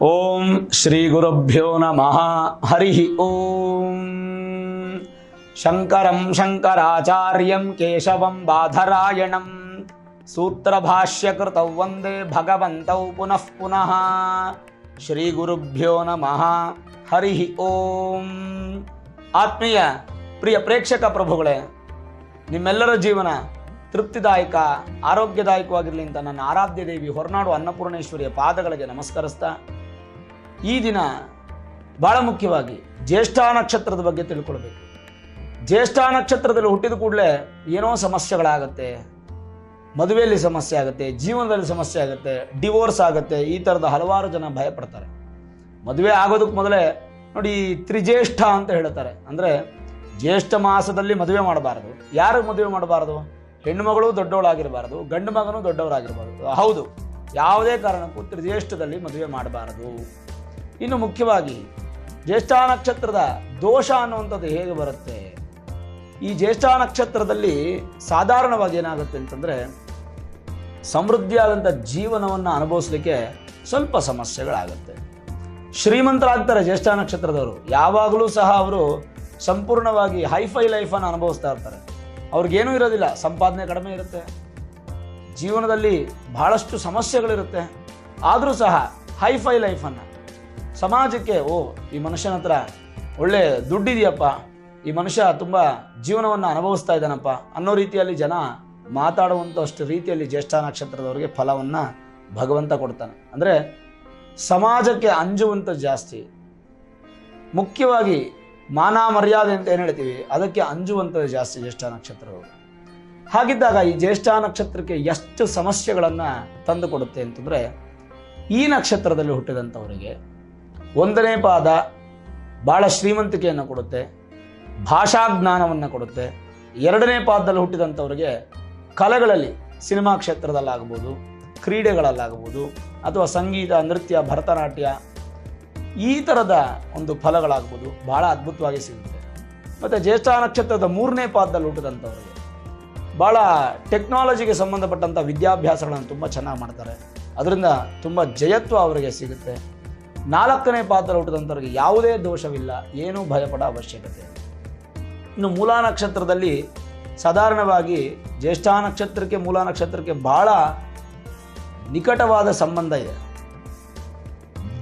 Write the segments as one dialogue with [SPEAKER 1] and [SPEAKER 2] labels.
[SPEAKER 1] ಓಂ ಶ್ರೀ ಗುರುಭ್ಯೋ ನಮಃ ಹರಿ ಓಂ ಶಂಕರಂ ಶಂಕರಾಚಾರ್ಯಂ ಕೇಶವಂ ಬಾಧರಾಯಣಂ ಸೂತ್ರಭಾಷ್ಯಕೃತೌ ವಂದೇ ಭಗವಂತೌ ಪುನಃ ಪುನಃ ಶ್ರೀ ಗುರುಭ್ಯೋ ನಮಃ ಹರಿ ಓಂ ಆತ್ಮೀಯ ಪ್ರಿಯ ಪ್ರೇಕ್ಷಕ ಪ್ರಭುಗಳೇ, ನಿಮ್ಮೆಲ್ಲರ ಜೀವನ ತೃಪ್ತಿದಾಯಕ, ಆರೋಗ್ಯದಾಯಕವಾಗಿರಲಿ ಅಂತ ನನ್ನ ಆರಾಧ್ಯ ದೇವಿ ಹೊರನಾಡು ಅನ್ನಪೂರ್ಣೇಶ್ವರಿಯ ಪಾದಗಳಿಗೆ ನಮಸ್ಕರಿಸ್ತಾ ಈ ದಿನ ಬಹಳ ಮುಖ್ಯವಾಗಿ ಜ್ಯೇಷ್ಠ ನಕ್ಷತ್ರದ ಬಗ್ಗೆ ತಿಳ್ಕೊಳ್ಬೇಕು. ಜ್ಯೇಷ್ಠ ನಕ್ಷತ್ರದಲ್ಲಿ ಹುಟ್ಟಿದ ಕೂಡಲೇ ಏನೋ ಸಮಸ್ಯೆಗಳಾಗತ್ತೆ, ಮದುವೆಯಲ್ಲಿ ಸಮಸ್ಯೆ ಆಗುತ್ತೆ, ಜೀವನದಲ್ಲಿ ಸಮಸ್ಯೆ ಆಗುತ್ತೆ, ಡಿವೋರ್ಸ್ ಆಗುತ್ತೆ, ಈ ಥರದ ಹಲವಾರು ಜನ ಭಯಪಡ್ತಾರೆ. ಮದುವೆ ಆಗೋದಕ್ಕೆ ಮೊದಲೇ ನೋಡಿ ತ್ರಿಜ್ಯೇಷ್ಠ ಅಂತ ಹೇಳ್ತಾರೆ. ಅಂದರೆ ಜ್ಯೇಷ್ಠ ಮಾಸದಲ್ಲಿ ಮದುವೆ ಮಾಡಬಾರದು. ಯಾರು ಮದುವೆ ಮಾಡಬಾರದು? ಹೆಣ್ಣುಮಗಳು ದೊಡ್ಡವಳಾಗಿರಬಾರ್ದು, ಗಂಡು ಮಗನೂ ದೊಡ್ಡವರಾಗಿರಬಾರ್ದು. ಹೌದು, ಯಾವುದೇ ಕಾರಣಕ್ಕೂ ತ್ರಿಜ್ಯೇಷ್ಠದಲ್ಲಿ ಮದುವೆ ಮಾಡಬಾರದು. ಇನ್ನು ಮುಖ್ಯವಾಗಿ ಜ್ಯೇಷ್ಠ ನಕ್ಷತ್ರದ ದೋಷ ಅನ್ನುವಂಥದ್ದು ಹೇಗೆ ಬರುತ್ತೆ? ಈ ಜ್ಯೇಷ್ಠ ನಕ್ಷತ್ರದಲ್ಲಿ ಸಾಧಾರಣವಾಗಿ ಏನಾಗುತ್ತೆ ಅಂತಂದರೆ ಸಮೃದ್ಧಿಯಾದಂಥ ಜೀವನವನ್ನು ಅನುಭವಿಸ್ಲಿಕ್ಕೆ ಸ್ವಲ್ಪ ಸಮಸ್ಯೆಗಳಾಗುತ್ತೆ. ಶ್ರೀಮಂತರಾಗ್ತಾರೆ ಜ್ಯೇಷ್ಠ ನಕ್ಷತ್ರದವರು. ಯಾವಾಗಲೂ ಸಹ ಅವರು ಸಂಪೂರ್ಣವಾಗಿ ಹೈಫೈ ಲೈಫನ್ನು ಅನುಭವಿಸ್ತಾ ಇರ್ತಾರೆ. ಅವ್ರಿಗೇನೂ ಇರೋದಿಲ್ಲ. ಸಂಪಾದನೆ ಕಡಿಮೆ ಇರುತ್ತೆ. ಜೀವನದಲ್ಲಿ ಬಹಳಷ್ಟು ಸಮಸ್ಯೆಗಳಿರುತ್ತೆ. ಆದರೂ ಸಹ ಹೈಫೈ ಲೈಫನ್ನು ಸಮಾಜಕ್ಕೆ, ಓ, ಈ ಮನುಷ್ಯನ ಹತ್ರ ಒಳ್ಳೆ ದುಡ್ಡಿದೆಯಪ್ಪ, ಈ ಮನುಷ್ಯ ತುಂಬ ಜೀವನವನ್ನು ಅನುಭವಿಸ್ತಾ ಇದ್ದಾನಪ್ಪ ಅನ್ನೋ ರೀತಿಯಲ್ಲಿ ಜನ ಮಾತಾಡುವಂಥಷ್ಟು ರೀತಿಯಲ್ಲಿ ಜ್ಯೇಷ್ಠ ನಕ್ಷತ್ರದವರಿಗೆ ಫಲವನ್ನು ಭಗವಂತ ಕೊಡ್ತಾನೆ. ಅಂದರೆ ಸಮಾಜಕ್ಕೆ ಅಂಜುವಂಥ ಜಾಸ್ತಿ. ಮುಖ್ಯವಾಗಿ ಮಾನ ಮರ್ಯಾದೆ ಅಂತ ಏನು ಹೇಳ್ತೀವಿ? ಅದಕ್ಕೆ ಅಂಜುವಂಥದ್ದು ಜಾಸ್ತಿ ಜ್ಯೇಷ್ಠ ನಕ್ಷತ್ರದವರು. ಹಾಗಿದ್ದಾಗ ಈ ಜ್ಯೇಷ್ಠ ನಕ್ಷತ್ರಕ್ಕೆ ಎಷ್ಟು ಸಮಸ್ಯೆಗಳನ್ನು ತಂದುಕೊಡುತ್ತೆ ಅಂತಂದರೆ ಈ ನಕ್ಷತ್ರದಲ್ಲಿ ಹುಟ್ಟಿದಂಥವರಿಗೆ ಒಂದನೇ ಪಾದ ಭಾಳ ಶ್ರೀಮಂತಿಕೆಯನ್ನು ಕೊಡುತ್ತೆ ಭಾಷಾ ಜ್ಞಾನವನ್ನು ಕೊಡುತ್ತೆ. ಎರಡನೇ ಪಾದದಲ್ಲಿ ಹುಟ್ಟಿದಂಥವ್ರಿಗೆ ಕಲೆಗಳಲ್ಲಿ ಸಿನಿಮಾ ಕ್ಷೇತ್ರದಲ್ಲಾಗ್ಬೋದು, ಕ್ರೀಡೆಗಳಲ್ಲಾಗ್ಬೋದು, ಅಥವಾ ಸಂಗೀತ, ನೃತ್ಯ, ಭರತನಾಟ್ಯ, ಈ ಥರದ ಒಂದು ಫಲಗಳಾಗ್ಬೋದು ಭಾಳ ಅದ್ಭುತವಾಗಿ ಸಿಗುತ್ತೆ. ಮತ್ತು ಜ್ಯೇಷ್ಠ ನಕ್ಷತ್ರದ ಮೂರನೇ ಪಾದದಲ್ಲಿ ಹುಟ್ಟಿದಂಥವ್ರಿಗೆ ಭಾಳ ಟೆಕ್ನಾಲಜಿಗೆ ಸಂಬಂಧಪಟ್ಟಂಥ ವಿದ್ಯಾಭ್ಯಾಸಗಳನ್ನು ತುಂಬ ಚೆನ್ನಾಗಿ ಮಾಡ್ತಾರೆ. ಅದರಿಂದ ತುಂಬ ಜಯತ್ವ ಅವರಿಗೆ ಸಿಗುತ್ತೆ. ನಾಲ್ಕನೇ ಪಾತ್ರ ಹುಟ್ಟಿದಂಥವ್ರಿಗೆ ಯಾವುದೇ ದೋಷವಿಲ್ಲ, ಏನೂ ಭಯಪಡ ಅವಶ್ಯಕತೆ. ಇನ್ನು ಮೂಲ ನಕ್ಷತ್ರದಲ್ಲಿ ಸಾಧಾರಣವಾಗಿ ಜ್ಯೇಷ್ಠ ನಕ್ಷತ್ರಕ್ಕೆ, ಮೂಲ ನಕ್ಷತ್ರಕ್ಕೆ ಬಹಳ ನಿಕಟವಾದ ಸಂಬಂಧ ಇದೆ.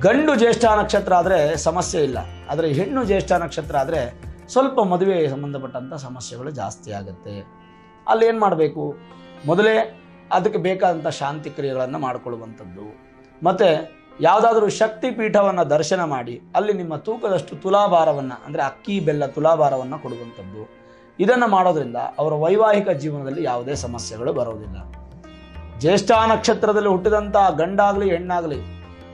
[SPEAKER 1] ಗಂಡು ಜ್ಯೇಷ್ಠ ನಕ್ಷತ್ರ ಆದರೆ ಸಮಸ್ಯೆ ಇಲ್ಲ. ಆದರೆ ಹೆಣ್ಣು ಜ್ಯೇಷ್ಠ ನಕ್ಷತ್ರ ಆದರೆ ಸ್ವಲ್ಪ ಮದುವೆಗೆ ಸಂಬಂಧಪಟ್ಟಂಥ ಸಮಸ್ಯೆಗಳು ಜಾಸ್ತಿ ಆಗುತ್ತೆ. ಅಲ್ಲಿ ಏನು ಮಾಡಬೇಕು? ಮೊದಲೇ ಅದಕ್ಕೆ ಬೇಕಾದಂಥ ಶಾಂತಿ ಕ್ರಿಯೆಗಳನ್ನು ಮಾಡಿಕೊಳ್ಳುವಂಥದ್ದು. ಮತ್ತು ಯಾವುದಾದ್ರೂ ಶಕ್ತಿ ಪೀಠವನ್ನು ದರ್ಶನ ಮಾಡಿ ಅಲ್ಲಿ ನಿಮ್ಮ ತೂಕದಷ್ಟು ತುಲಾಭಾರವನ್ನು, ಅಂದರೆ ಅಕ್ಕಿ, ಬೆಲ್ಲ ತುಲಾಭಾರವನ್ನು ಕೊಡುವಂಥದ್ದು. ಇದನ್ನು ಮಾಡೋದ್ರಿಂದ ಅವರ ವೈವಾಹಿಕ ಜೀವನದಲ್ಲಿ ಯಾವುದೇ ಸಮಸ್ಯೆಗಳು ಬರೋದಿಲ್ಲ. ಜ್ಯೇಷ್ಠ ನಕ್ಷತ್ರದಲ್ಲಿ ಹುಟ್ಟಿದಂಥ ಗಂಡಾಗಲಿ, ಹೆಣ್ಣಾಗಲಿ,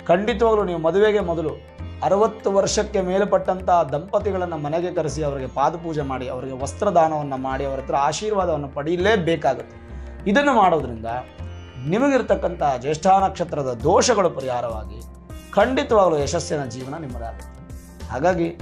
[SPEAKER 1] ಖಂಡಿತವಾಗಲೂ ನೀವು ಮದುವೆಗೆ ಮೊದಲು ಅರವತ್ತು ವರ್ಷಕ್ಕೆ ಮೇಲ್ಪಟ್ಟಂಥ ದಂಪತಿಗಳನ್ನು ಮನೆಗೆ ಕರೆಸಿ ಅವರಿಗೆ ಪಾದಪೂಜೆ ಮಾಡಿ, ಅವರಿಗೆ ವಸ್ತ್ರದಾನವನ್ನು ಮಾಡಿ, ಅವರ ಹತ್ರ ಆಶೀರ್ವಾದವನ್ನು ಪಡೆಯಲೇಬೇಕಾಗುತ್ತೆ. ಇದನ್ನು ಮಾಡೋದ್ರಿಂದ ನಿಮಗಿರ್ತಕ್ಕಂಥ ಜ್ಯೇಷ್ಠ ನಕ್ಷತ್ರದ ದೋಷಗಳು ಪರಿಹಾರವಾಗಿ ಖಂಡಿತವಾಗಲೂ ಯಶಸ್ಸಿನ ಜೀವನ ನಿಮ್ಮದಾಗುತ್ತೆ. ಹಾಗಾಗಿ,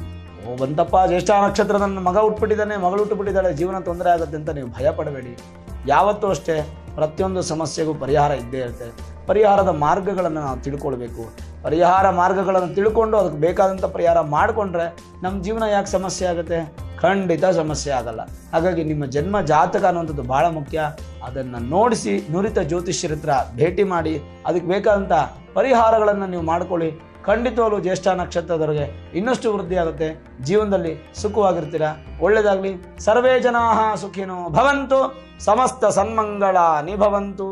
[SPEAKER 1] ಓ ಬಂತಪ್ಪ, ಜ್ಯೇಷ್ಠ ನಕ್ಷತ್ರದ ಮಗ ಉಟ್ಬಿಟ್ಟಿದ್ದಾನೆ, ಮಗಳು ಉಟ್ಬಿಟ್ಟಿದ್ದಾಳೆ, ಜೀವನ ತೊಂದರೆ ಆಗುತ್ತೆ ಅಂತ ನೀವು ಭಯಪಡಬೇಡಿ. ಯಾವತ್ತೂ ಅಷ್ಟೇ ಪ್ರತಿಯೊಂದು ಸಮಸ್ಯೆಗೂ ಪರಿಹಾರ ಇದ್ದೇ ಇರುತ್ತೆ. ಪರಿಹಾರದ ಮಾರ್ಗಗಳನ್ನು ನಾವು ತಿಳ್ಕೊಳ್ಬೇಕು. ಪರಿಹಾರ ಮಾರ್ಗಗಳನ್ನು ತಿಳ್ಕೊಂಡು ಅದಕ್ಕೆ ಬೇಕಾದಂಥ ಪರಿಹಾರ ಮಾಡಿಕೊಂಡ್ರೆ ನಮ್ಮ ಜೀವನ ಯಾಕೆ ಸಮಸ್ಯೆ ಆಗುತ್ತೆ? ಖಂಡಿತ ಸಮಸ್ಯೆ ಆಗಲ್ಲ. ಹಾಗಾಗಿ ನಿಮ್ಮ ಜನ್ಮ ಜಾತಕ ಅನ್ನುವಂಥದ್ದು ಭಾಳ ಮುಖ್ಯ. ಅದನ್ನು ನೋಡಿಸಿ ನುರಿತ ಜ್ಯೋತಿಷ್ಯರ ಹತ್ರ ಭೇಟಿ ಮಾಡಿ, ಅದಕ್ಕೆ ಬೇಕಾದಂಥ ಪರಿಹಾರಗಳನ್ನು ನೀವು ಮಾಡ್ಕೊಳ್ಳಿ. ಖಂಡಿತವಾಗ್ಲೂ ಜ್ಯೇಷ್ಠ ನಕ್ಷತ್ರದವರಿಗೆ ಇನ್ನಷ್ಟು ವೃದ್ಧಿ ಆಗುತ್ತೆ ಜೀವನದಲ್ಲಿ ಸುಖವಾಗಿರ್ತೀರ? ಒಳ್ಳೆಯದಾಗಲಿ ಸರ್ವೇ ಜನಾ ಸುಖಿನೋ ಭವಂತು. ಸಮಸ್ತ ಸನ್ಮಂಗಳ ನಿಭವಂತು